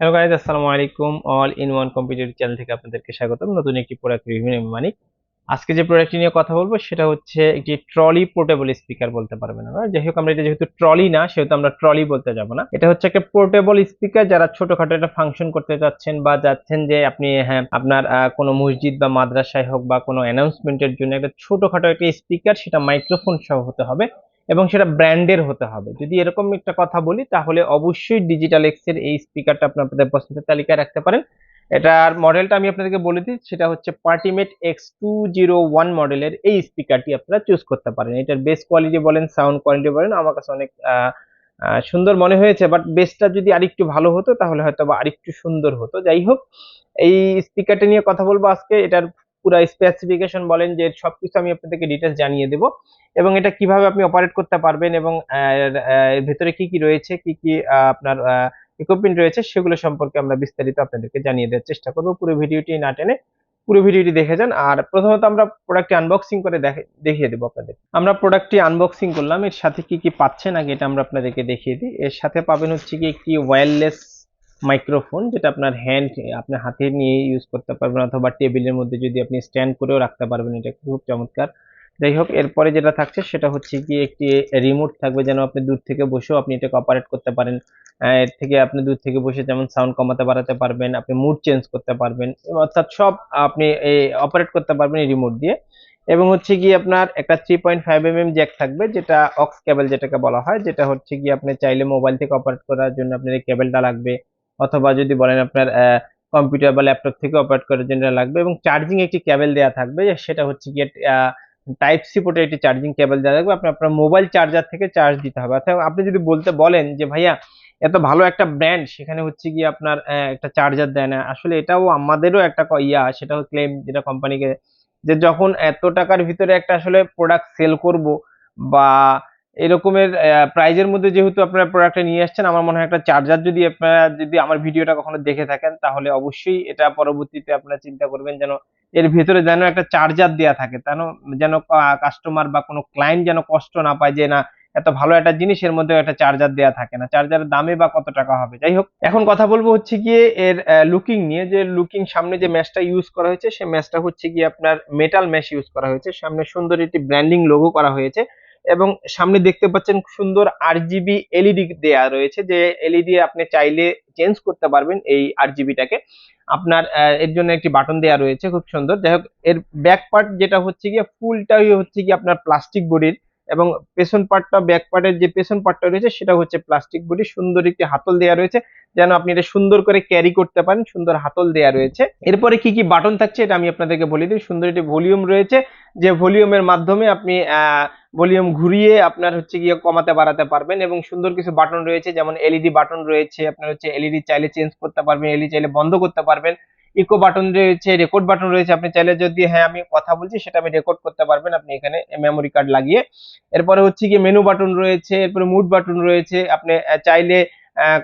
Hello guys আসসালামু আলাইকুম all in one computer channel থেকে আপনাদেরকে স্বাগতম। নতুন একটি প্রোডাক্ট রিভিউ আমি মানিক। আজকে যে প্রোডাক্টটি নিয়ে কথা বলব, সেটা হচ্ছে একটি ট্রলি পোর্টেবল স্পিকার বলতে পারবেন আমরা যাই হোক, আমরা এটা যেহেতু ট্রলি না, সেহেতু আমরা ট্রলি বলতে যাব না। এটা হচ্ছে একটা পোর্টেবল স্পিকার যারা ছোটখাটো একটা ফাংশন করতে যাচ্ছেন বা যাচ্ছেন যে আপনি হ্যাঁ আপনার কোনো মসজিদ বা মাদ্রাসায় হোক বা কোনো অ্যানাউন্সমেন্টের জন্য একটা ছোটখাটো একটা স্পিকার সেটা মাইক্রোফোন সহ হতে হবে। এবং সেটা ব্র্যান্ডের হতে হবে। যদি এরকম একটা কথা বলি, তাহলে অবশ্যই ডিজিটাল এক্সের এই স্পিকারটা আপনাদের পছন্দের তালিকায় রাখতে পারেন। এটার মডেলটা আমি আপনাদেরকে বলে দিই, সেটা হচ্ছে partymate X two zero one মডেলের এই স্পিকারটি আপনারা চুজ করতে পারেন। এটার বেস কোয়ালিটি বলেন সাউন্ড কোয়ালিটি বলেন, আমার কাছে অনেক সুন্দর মনে হয়েছে। বাট বেসটা যদি আরেকটু ভালো হতো, তাহলে হয়তো বা আরেকটু সুন্দর হতো। যাই হোক, এই স্পিকারটা নিয়ে কথা বলব আজকে। এটার পুরো স্পেসিফিকেশন বলেন যে সবকিছু আমি আপনাদেরকে ডিটেলস জানিয়ে দেবো। এবং এটা কীভাবে আপনি অপারেট করতে পারবেন এবং এর ভেতরে কি কি রয়েছে, কি কি আপনার ইকুইপমেন্ট রয়েছে, সেগুলো সম্পর্কে আমরা বিস্তারিত আপনাদেরকে জানিয়ে দেওয়ার চেষ্টা করব। পুরো ভিডিওটি না টেনে পুরো ভিডিওটি দেখে যান। আর প্রথমত আমরা প্রোডাক্টটি আনবক্সিং করে দেখে, দেখিয়ে দেবো আপনাদের। আমরা প্রোডাক্টটি আনবক্সিং করলাম। এর সাথে কি কি পাচ্ছেন আগে এটা আমরা আপনাদেরকে দেখিয়ে দিই। এর সাথে পাবেন হচ্ছে কি একটি ওয়্যারলেস মাইক্রোফোন যেটা আপনার হ্যান্ড আপনার হাতে নিয়ে ইউজ করতে পারবেন অথবা টেবিলের মধ্যে যদি আপনি স্ট্যান্ড করেও রাখতে পারবেন, এটা খুব চমৎকার। যাই হোক, এরপরে যেটা থাকছে সেটা হচ্ছে কি একটি রিমোট থাকবে যেন আপনি দূর থেকে বসেও আপনি এটাকে অপারেট করতে পারেন। এর থেকে আপনি দূর থেকে বসে যেমন সাউন্ড কমাতে বাড়াতে পারবেন, আপনি মুড চেঞ্জ করতে পারবেন, অর্থাৎ সব আপনি অপারেট করতে পারবেন এই রিমোট দিয়ে। এবং হচ্ছে কি আপনার একটা three point five M M Jack থাকবে, যেটা অক্স কেবল যেটাকে বলা হয়, যেটা হচ্ছে কি আপনি চাইলে মোবাইল থেকে অপারেট করার জন্য আপনার এই কেবলটা লাগবে। অথবা যদি বলেন আপনার কম্পিউটার বা ল্যাপটপ থেকে অপারেট করার জন্য লাগবে এবং চার্জিং একটি ক্যাবেল দেওয়া থাকবে, সেটা হচ্ছে গিয়ে টাইপ সি পোর্টে একটি চার্জিং কেবল দেওয়া থাকবে আপনি আপনার মোবাইল চার্জার থেকে চার্জ দিতে হবে। অর্থাৎ আপনি যদি বলতে বলেন যে, ভাইয়া, এত ভালো একটা ব্র্যান্ড সেখানে হচ্ছে গিয়ে আপনার একটা চার্জার দেয় না। আসলে এটাও আমাদেরও একটা ইয়া, সেটা ক্লেম যেটা কোম্পানিকে যে যখন এত টাকার ভিতরে একটা আসলে প্রোডাক্ট সেল করব বা এরকমের প্রাইজের মধ্যে যেহেতু আপনারা প্রোডাক্টটা নিয়ে আসছেন, আমার মনে হয় একটা চার্জার যদি আপনারা, যদি আমার ভিডিওটা কখনো দেখে থাকেন, তাহলে অবশ্যই এটা পরবর্তীতে আপনারা চিন্তা করবেন যেন এর ভিতরে যেন একটা চার্জার দেওয়া থাকে, যেন যেন কাস্টমার বা কোনো ক্লায়েন্ট যেন কষ্ট না পায় যে, না, এত ভালো একটা জিনিস, এর মধ্যে একটা চার্জার দেওয়া থাকে না। চার্জারের দামে বা কত টাকা হবে? যাই হোক, এখন কথা বলব হচ্ছে গিয়ে এর লুকিং নিয়ে, যে লুকিং সামনে যে ম্যাচটা ইউজ করা হয়েছে সেই ম্যাচটা হচ্ছে গিয়ে আপনার মেটাল ম্যাচ ইউজ করা হয়েছে। সামনে সুন্দর একটি ব্র্যান্ডিং লোগো করা হয়েছে। এবং সামনে দেখতে পাচ্ছেন সুন্দর আর জিবি এলইডি দেয়া রয়েছে, যে এলইডি আপনি চাইলে চেঞ্জ করতে পারবেন এই আর জিবিটাকে আপনার এর জন্য একটি বাটন দেয়া রয়েছে, খুব সুন্দর। যাই হোক, এর ব্যাক পার্ট যেটা হচ্ছে গিয়ে ফুলটাই হচ্ছে গিয়ে আপনার প্লাস্টিক বডির এবং পেছন পার্টটা ব্যাক পার্টের যে পেছন পার্টটা রয়েছে, সেটা হচ্ছে প্লাস্টিক বডি সুন্দর একটি হাতল দেয়া রয়েছে, যেন আপনি এটা সুন্দর করে ক্যারি করতে পারেন, সুন্দর হাতল দেয়া রয়েছে। এরপরে কি কি বাটন থাকছে, এটা আমি আপনাদেরকে বলে দিই। সুন্দর একটি ভলিউম রয়েছে, যে ভলিউমের মাধ্যমে আপনি, আহ ভলিউম ঘুরিয়ে আপনার হচ্ছে গিয়ে কমাতে বাড়াতে পারবেন এবং সুন্দর কিছু বাটন রয়েছে, যেমন এলইডি বাটন রয়েছে, আপনার হচ্ছে এলইডি চাইলে চেঞ্জ করতে পারবেন, এলইডি চাইলে বন্ধ করতে পারবেন ইকো বাটন রয়েছে রেকর্ড বাটন রয়েছে, আপনি চাইলে যদি হ্যাঁ আমি কথা বলছি, সেটা আমি রেকর্ড করতে পারবেন, আপনি এখানে মেমোরি কার্ড লাগিয়ে। এরপরে হচ্ছে গিয়ে মেনু বাটন রয়েছে, এরপরে মুড বাটন রয়েছে, আপনি চাইলে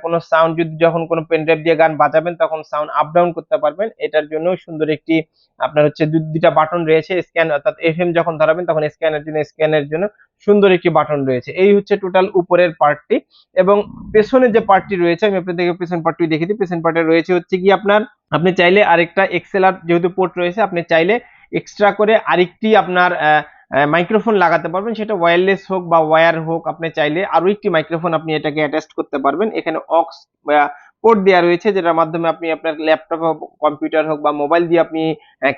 কোনো সাউন্ড যদি যখন কোনো পেনড্রাইভ দিয়ে গান বাজাবেন, তখন সাউন্ড আপ ডাউন করতে পারবেন। এটার জন্য সুন্দর একটি আপনার হচ্ছে দু- দুইটা বাটন রয়েছে স্ক্যান অর্থাৎ এফএম যখন ধরাবেন, তখন স্ক্যানের জন্য স্ক্যানের জন্য সুন্দর একটি বাটন রয়েছে। এই হচ্ছে টোটাল উপরের পার্টটি এবং পেছনের যে পার্টটি রয়েছে, আমি আপনাদেরকে পেছন পার্টটি দেখে দিই। পেছন পার্টে রয়েছে হচ্ছে কি আপনার, আপনি চাইলে আরেকটা এক্সেলার যেহেতু পোর্ট রয়েছে, আপনি চাইলে এক্সট্রা করে আরেকটি আপনার মাইক্রোফোন লাগাতে পারবেন। সেটা ওয়্যারলেস হোক বা ওয়্যার হোক, আপনি চাইলে আরও একটি মাইক্রোফোন আপনি এটাকে অ্যাটাচ করতে পারবেন। এখানে অক্স পোর্ট দেওয়া রয়েছে, যেটার মাধ্যমে আপনি আপনার ল্যাপটপ হোক কম্পিউটার হোক বা মোবাইল দিয়ে আপনি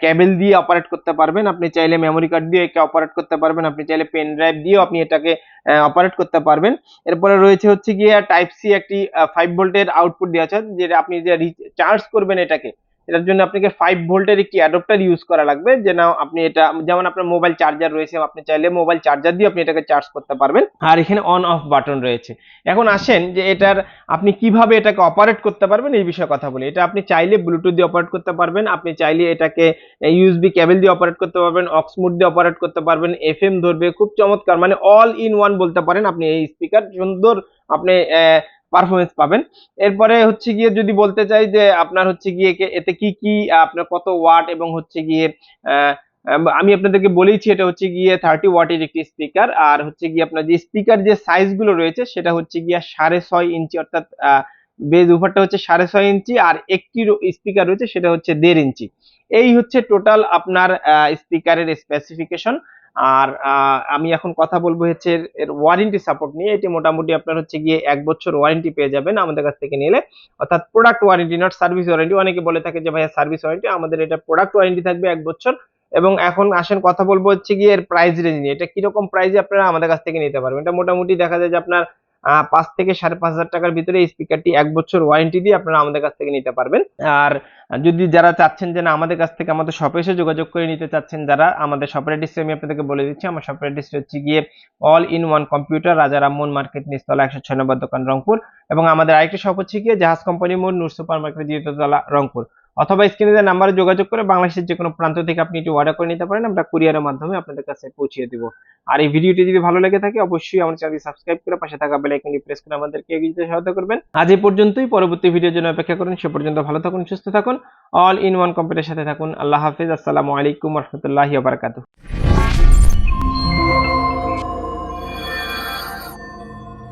কেবল দিয়ে অপারেট করতে পারবেন। আপনি চাইলে মেমোরি কার্ড দিয়ে একে অপারেট করতে পারবেন। আপনি চাইলে পেন ড্রাইভ দিয়েও আপনি এটাকে অপারেট করতে পারবেন। এরপরে রয়েছে হচ্ছে গিয়ে টাইপ সি একটি ফাইভ ভোল্টের আউটপুট দেওয়া আছে, যেটা আপনি যে চার্জ করবেন এটাকে এটার জন্য আপনাকে ফাইভ ভোল্টের একটি অ্যাডাপ্টার ইউজ করা লাগবে। যেন আপনি এটা, যেমন আপনার মোবাইল চার্জার রয়েছে, আপনি চাইলে মোবাইল চার্জার দিয়ে আপনি এটাকে চার্জ করতে পারবেন। আর এখানে অন অফ বাটন রয়েছে। এখন আসেন যে এটার আপনি কীভাবে এটাকে অপারেট করতে পারবেন, এই বিষয়ে কথা বলি। এটা আপনি চাইলে ব্লুটুথ দিয়ে অপারেট করতে পারবেন, আপনি চাইলে এটাকে ইউএসবি কেবল দিয়ে অপারেট করতে পারবেন অক্সমুড দিয়ে অপারেট করতে পারবেন এফএম ধরবে, খুব চমৎকার। মানে অল ইন ওয়ান বলতে পারেন আপনি এই স্পিকার সুন্দর আপনি পারফরমেন্স পাবেন। এরপরে হচ্ছে গিয়ে যদি বলতে চাই যে আপনার হচ্ছে গিয়ে এতে কি কি আপনার কত ওয়াট এবং হচ্ছে গিয়ে আমি আপনাদেরকে বলেইছি এটা হচ্ছে গিয়ে থার্টি ওয়াটের একটি স্পিকার আর হচ্ছে গিয়ে আপনার যে স্পিকার যে সাইজগুলো রয়েছে সেটা হচ্ছে গিয়ে সাড়ে ছয় ইঞ্চি অর্থাৎ বেজ উফারটা হচ্ছে সাড়ে ছয় ইঞ্চি আর একটি স্পিকার রয়েছে সেটা হচ্ছে দেড় ইঞ্চি এই হচ্ছে টোটাল আপনার স্পিকারের স্পেসিফিকেশন আর আমি এখন কথা বলব হচ্ছে এর- ওয়ারেন্টি সাপোর্ট নিয়ে। এটি মোটামুটি আপনার হচ্ছে গিয়ে এক বছর ওয়ারেন্টি পেয়ে যাবেন আমাদের কাছ থেকে নিলে। অর্থাৎ product warranty not service warranty অনেকে বলে থাকে যে, ভাইয়া সার্ভিস ওয়ারেন্টি আমাদের এটা প্রোডাক্ট ওয়ারেন্টি থাকবে এক বছর। এবং এখন আসেন কথা বলব হচ্ছে গিয়ে এর প্রাইস রেঞ্জ নিয়ে। এটা কীরকম প্রাইসে আপনারা আমাদের কাছ থেকে নিতে পারবেন? এটা মোটামুটি দেখা যায় যে আপনার পাঁচ থেকে সাড়ে পাঁচ হাজার টাকার ভিতরে এই স্পিকারটি এক বছর ওয়ারেন্টি দিয়ে আপনারা আমাদের কাছ থেকে নিতে পারবেন। আর যদি যারা চাচ্ছেন যে না, আমাদের কাছ থেকে আমাদের শপে এসে যোগাযোগ করে নিতে চাচ্ছেন, যারা আমাদের শপের অ্যাড্রেস আমি আপনাদেরকে বলে দিচ্ছি, আমার শপের অ্যাড্রেস হচ্ছে গিয়ে অল ইন ওয়ান কম্পিউটার রাজা রামমোহন মার্কেট নিচতলা একশো ছয় নম্বর দোকান রংপুর। এবং আমাদের আরেকটি শপ হচ্ছে গিয়ে জাহাজ কোম্পানি মোড়, নূর সুপার মার্কেট দ্বিতীয়তলা রংপুর। অথবা স্ক্রিনে যে নাম্বারে যোগাযোগ করে বাংলাদেশের যে কোনো প্রান্ত থেকে আপনি এটি অর্ডার করে নিতে পারেন, আমরা কুরিয়ারের মাধ্যমে আপনাদের কাছে পৌঁছিয়ে দিব। আর এই ভিডিওটি যদি ভালো লেগে থাকে, অবশ্যই আমার চ্যানেলটি সাবস্ক্রাইব করে পাশে থাকা বেল আইকনটি প্রেস করে আমাদেরকে এগিয়ে যেতে সহায়তা করবেন। আজ এই পর্যন্তই, পরবর্তী ভিডিওর জন্য অপেক্ষা করুন, সে পর্যন্ত ভালো থাকুন, সুস্থ থাকুন। অল ইন ওয়ান কম্পিউটার সাথে থাকুন। আল্লাহ হাফিজ, আসসালামু আলাইকুম রহমতুল্লাহি বারাকাতুহু।